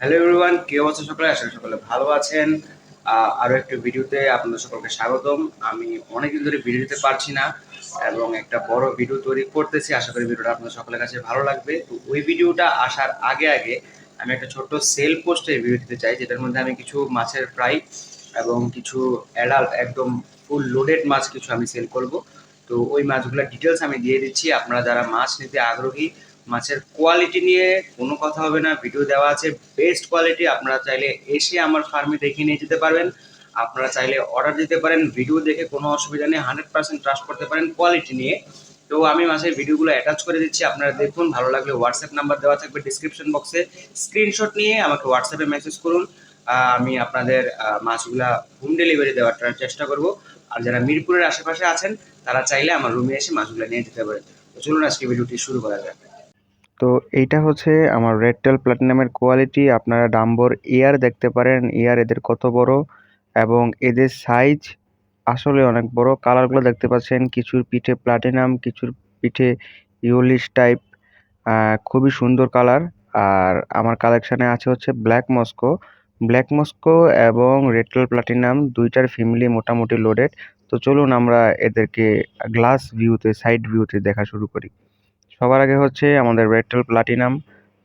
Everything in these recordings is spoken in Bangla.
হ্যালো এভরিওয়ান কে অবস্থা সকলে? করি সকলে ভালো আছেন। আহ, আরও একটা ভিডিওতে আপনাদের সকলকে স্বাগতম। আমি অনেকদিন ধরে ভিডিও দিতে পারছি না এবং একটা বড় ভিডিও তৈরি করতেছি। আশা করি ভিডিওটা আপনাদের সকলের কাছে ভালো লাগবে। তো ওই ভিডিওটা আসার আগে আগে আমি একটা ছোট্ট সেল পোস্টের ভিডিও দিতে চাই যেটার মধ্যে আমি কিছু মাছের ফ্রাই এবং কিছু অ্যাডাল্ট একদম ফুল লোডেড মাছ কিছু আমি সেল করব। তো ওই মাছগুলোর ডিটেলস আমি দিয়ে দিচ্ছি। আপনারা যারা মাছ নিতে আগ্রহী মাছের কোয়ালিটি নিয়ে কোনো কথা হবে না ভিডিও দেওয়া আছে বেস্ট কোয়ালিটি আপনারা চাইলে এসে আমার ফার্মে দেখে নিয়ে যেতে পারবেন। আপনারা চাইলে অর্ডার দিতে পারেন ভিডিও দেখে কোনো অসুবিধা নেই হান্ড্রেড পার্সেন্ট ট্রাস্ট করতে পারেন কোয়ালিটি নিয়ে। তো আমি মাছের ভিডিওগুলো অ্যাটাচ করে দিচ্ছি, আপনারা দেখুন, ভালো লাগলে হোয়াটসঅ্যাপ নাম্বার দেওয়া থাকবে ডিসক্রিপশন বক্সে স্ক্রিনশট নিয়ে আমাকে হোয়াটসঅ্যাপে মেসেজ করুন আমি আপনাদের মাছগুলা হোম ডেলিভারি দেওয়ার চেষ্টা করব। আর যারা মিরপুরের আশেপাশে আছেন, তারা চাইলে আমার রুমে এসে মাছগুলো নিয়ে যেতে পারেন। তো চলুন আজকে ভিডিওটি শুরু করা যাক। তো এইটা হচ্ছে আমার রেড টেল প্লাটিনামের কোয়ালিটি আপনারা ডাম্বর এয়ার দেখতে পারেন এয়ার এদের কত বড় এবং এদের সাইজ আসলে অনেক বড়। কালারগুলো দেখতে পাচ্ছেন, কিছুর পিঠে প্লাটিনাম কিছুর পিঠে ইউলিশ টাইপ খুবই সুন্দর কালার আর আমার কালেকশানে আছে হচ্ছে ব্ল্যাক মস্কো ব্ল্যাক মস্কো এবং রেড টেল প্লাটিনাম দুইটার ফ্যামিলি মোটামুটি লোডেড তো চলুন আমরা এদেরকে গ্লাস ভিউতে সাইড ভিউতে দেখা শুরু করি। সবার আগে হচ্ছে আমাদের রেডটেল প্লাটিনাম।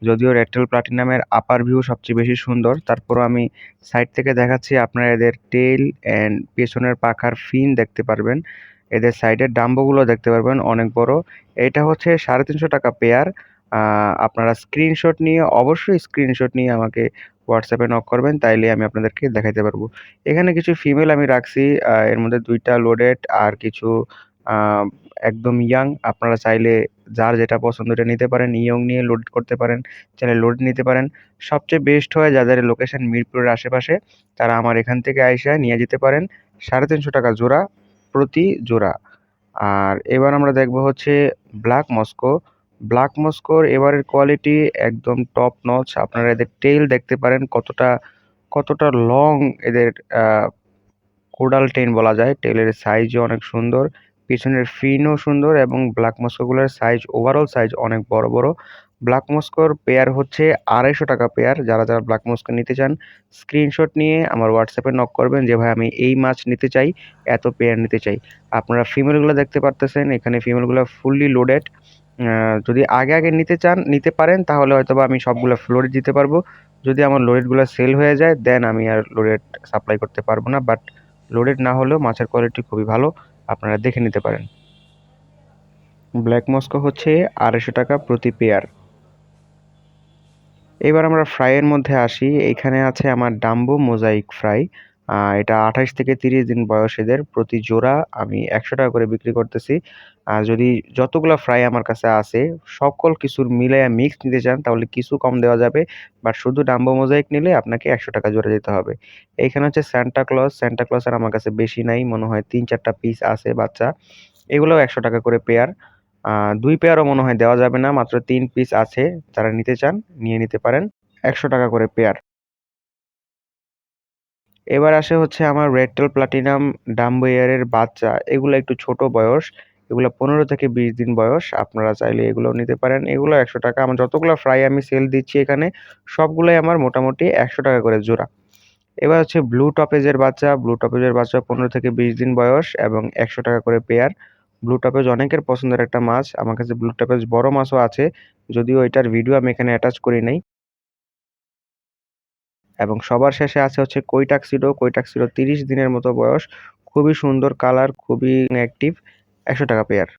যদিও রেডটেল প্লাটিনামের আপার ভিউ সবচেয়ে বেশি সুন্দর, তারপরও আমি সাইড থেকে দেখাচ্ছি, আপনারা এদের টেল অ্যান্ড পেছনের পাখার ফিন দেখতে পারবেন। এদের সাইডের ডাম্বোগুলো দেখতে পারবেন, অনেক বড়। এটা হচ্ছে সাড়ে তিনশো টাকা পেয়ার আপনারা স্ক্রিনশট নিয়ে, অবশ্যই স্ক্রিনশট নিয়ে আমাকে হোয়াটসঅ্যাপে নক করবেন, তাইলে আমি আপনাদেরকে দেখাইতে পারব। এখানে কিছু ফিমেল আমি রাখছি এর মধ্যে দুইটা লোডেড আর কিছু একদম ইয়াং আপনারা চাইলে যার যেটা পছন্দ এটা নিতে পারেন ইয়ং নিয়ে লোড করতে পারেন, চাইলে লোড নিতে পারেন। সবচেয়ে বেস্ট হয় যাদের লোকেশন মিরপুরের আশেপাশে, তারা আমার এখান থেকে আইসা নিয়ে যেতে পারেন, সাড়ে তিনশো টাকা জোড়া, প্রতি জোড়া। আর এবার আমরা দেখব হচ্ছে ব্ল্যাক মস্কো ব্ল্যাক মস্কোর এবারের কোয়ালিটি একদম টপ নচ আপনারা এদের টেল দেখতে পারেন কতটা কতটা লং এদের কোডাল টেন বলা যায় টেলের সাইজও অনেক সুন্দর। পিছনের ফিনও সুন্দর এবং ব্ল্যাক মস্কোগুলোর সাইজ ওভারঅল সাইজ অনেক বড় বড়। ব্ল্যাক মস্কোর পেয়ার হচ্ছে আড়াইশো টাকা পেয়ার যারা যারা ব্ল্যাক মস্কো নিতে চান স্ক্রিনশট নিয়ে আমার হোয়াটসঅ্যাপে নক করবেন যে, ভাই, আমি এই মাছ নিতে চাই, এত পেয়ার নিতে চাই। আপনারা ফিমেলগুলো দেখতে পারতেছেন, এখানে ফিমেলগুলো ফুললি লোডেড যদি আগে আগে নিতে চান, নিতে পারেন, তাহলে হয়তো আমি সবগুলো লোডেড দিতে পারব। যদি আমার লোডেডগুলো সেল হয়ে যায় দেন আমি আর লোডেড সাপ্লাই করতে পারব না। বাট লোডেড না হলেও মাছের কোয়ালিটি খুবই ভালো। আপনারা দেখে নিতে পারেন। ব্ল্যাক মস্কো হচ্ছে আড়াইশো টাকা প্রতি পেয়ার এবার আমরা ফ্রাইয়ের মধ্যে আসি। এখানে আছে আমার ডাম্বো মোজাইক ফ্রাই এটা আঠাশ থেকে তিরিশ দিন বয়স এদের। প্রতি জোড়া আমি একশো টাকা করে বিক্রি করতেছি। আর যদি যতগুলো ফ্রাই আমার কাছে আছে, সকল কিছুর মিলাইয়া মিক্স নিতে চান, তাহলে কিছু কম দেওয়া যাবে। বাট শুধু ডাম্বো মোজাইক নিলে আপনাকে একশো টাকা জোড়া দিতে হবে। এইখানে হচ্ছে স্যান্টা ক্লজ স্যান্টা ক্লজের আমার কাছে বেশি নাই, মনে হয় তিন চারটা পিস আছে বাচ্চা। এগুলোও একশো টাকা করে পেয়ার দুই পেয়ারও মনে হয় দেওয়া যাবে না, মাত্র তিন পিস আছে। যারা নিতে চান, নিয়ে নিতে পারেন। একশো টাকা করে পেয়ার এবার আসে হচ্ছে আমার রেডটেল প্লাটিনাম ডাম্বো এয়ারের বাচ্চা। এগুলো একটু ছোট বয়স, এগুলো পনেরো থেকে বিশ দিন বয়স, আপনারা চাইলে এগুলো নিতে পারেন। এগুলো একশো টাকা, আমার যতগুলো ফ্রাই আমি সেল দিচ্ছি এখানে, সবগুলোই আমার মোটামুটি একশো টাকা করে জোড়া। এবার হচ্ছে ব্লু টপেজের বাচ্চা ব্লু টপেজের বাচ্চা পনেরো থেকে বিশ দিন বয়স এবং একশো টাকা করে পেয়ার ব্লু টপেজ অনেকের পছন্দের একটা মাছ, আমার কাছে ব্লু টপেজ বড় মাছও আছে, যদিও এটার ভিডিও আমি এখানে অ্যাটাচ করি নাই। এবং সবার শেষে আছে হচ্ছে কৈটাক্সিডো কৈটাক্সিডো তিরিশ দিনের মতো বয়স। খুবই সুন্দর কালার, খুবই অ্যাক্টিভ একশো টাকা পেয়ার